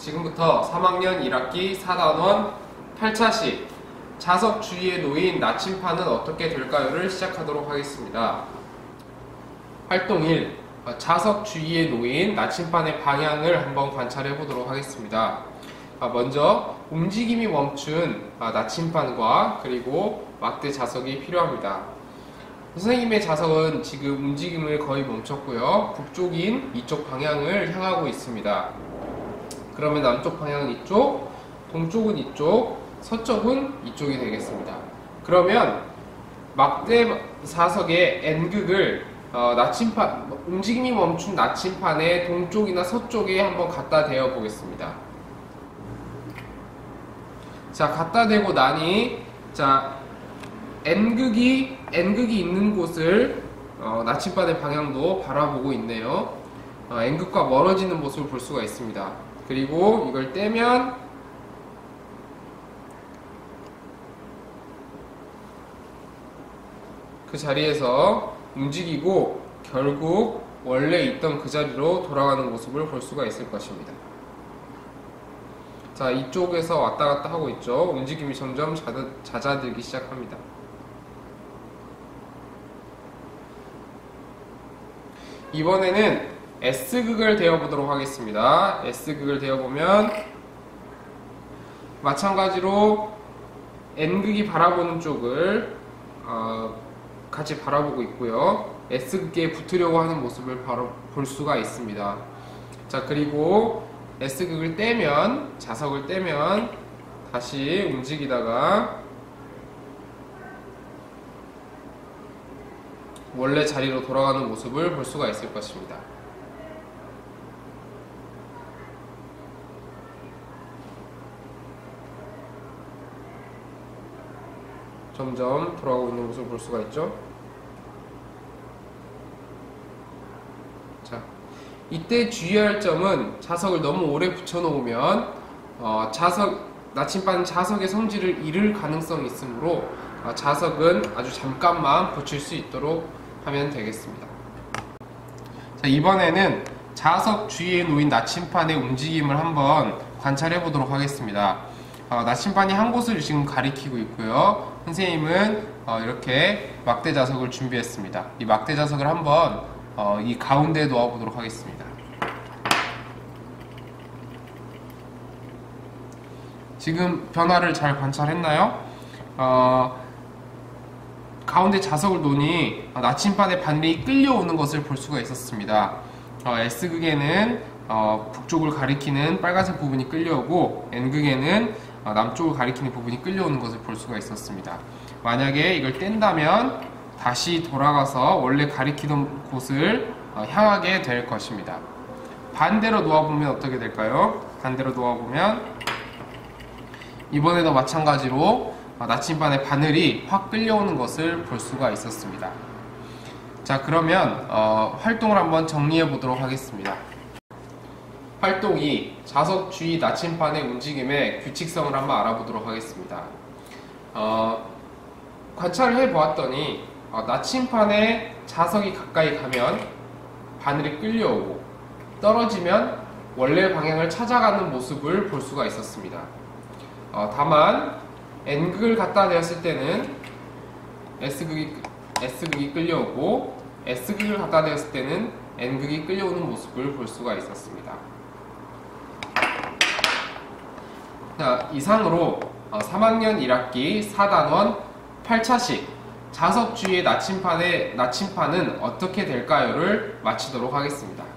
지금부터 3학년 1학기 4단원 8차식 자석 주위에 놓인 나침판은 어떻게 될까요를 시작하도록 하겠습니다. 활동 1. 어, 자석 주위에 놓인 나침판의 방향을 한번 관찰해 보도록 하겠습니다. 아, 먼저 움직임이 멈춘 아, 나침판과 그리고 막대 자석이 필요합니다. 선생님의 자석은 지금 움직임을 거의 멈췄고요. 북쪽인 이쪽 방향을 향하고 있습니다. 그러면 남쪽 방향은 이쪽, 동쪽은 이쪽, 서쪽은 이쪽이 되겠습니다. 그러면 막대 사석의 N극을 어, 나침판 움직임이 멈춘 나침판의 동쪽이나 서쪽에 한번 갖다 대어 보겠습니다. 자, 갖다 대고 나니 자 N극이 N극이 있는 곳을 어, 나침반의 방향도 바라보고 있네요. 어, N극과 멀어지는 모습을 볼 수가 있습니다. 그리고 이걸 떼면 그 자리에서 움직이고 결국 원래 있던 그 자리로 돌아가는 모습을 볼 수가 있을 것입니다. 자, 이쪽에서 왔다 갔다 하고 있죠. 움직임이 점점 잦아들기 시작합니다. 이번에는 S극을 되어보도록 하겠습니다. S극을 되어보면 마찬가지로 N극이 바라보는 쪽을 어, 같이 바라보고 있고요. S극에 붙으려고 하는 모습을 바로 볼 수가 있습니다. 자 그리고 S극을 떼면 자석을 떼면 다시 움직이다가 원래 자리로 돌아가는 모습을 볼 수가 있을 것입니다. 점점 돌아가고 있는 모습을 볼 수가 있죠. 자, 이때 주의할 점은 자석을 너무 오래 붙여놓으면 어, 자석 나침반 자석의 성질을 잃을 가능성이 있으므로 어, 자석은 아주 잠깐만 붙일 수 있도록 하면 되겠습니다. 자, 이번에는 자석 주위에 놓인 나침판의 움직임을 한번 관찰해 보도록 하겠습니다. 어, 나침판이 한 곳을 지금 가리키고 있고요. 선생님은 어, 이렇게 막대 자석을 준비했습니다. 이 막대 자석을 한번 어, 이 가운데에 놓아 보도록 하겠습니다. 지금 변화를 잘 관찰했나요? 어, 가운데 자석을 놓니 나침반의 바늘이 끌려오는 것을 볼 수가 있었습니다. 어, S극에는 어, 북쪽을 가리키는 빨간색 부분이 끌려오고 N극에는 어, 남쪽을 가리키는 부분이 끌려오는 것을 볼 수가 있었습니다. 만약에 이걸 뗀다면 다시 돌아가서 원래 가리키던 곳을 어, 향하게 될 것입니다. 반대로 놓아보면 어떻게 될까요? 반대로 놓아보면 이번에도 마찬가지로 어, 나침반의 바늘이 확 끌려오는 것을 볼 수가 있었습니다. 자 그러면 어, 활동을 한번 정리해 보도록 하겠습니다. 활동 2. 자석 주위 나침반의 움직임의 규칙성을 한번 알아보도록 하겠습니다. 어, 관찰을 해보았더니 어, 나침판에 자석이 가까이 가면 바늘이 끌려오고 떨어지면 원래 방향을 찾아가는 모습을 볼 수가 있었습니다. 어, 다만 N극을 갖다 대었을 때는 S극이, S극이 끌려오고 S극을 갖다 대었을 때는 N극이 끌려오는 모습을 볼 수가 있었습니다. 자, 이상으로 3학년 어, 1학기 4단원 8차식 자석 주위의 나침판의 나침판은 어떻게 될까요를 마치도록 하겠습니다.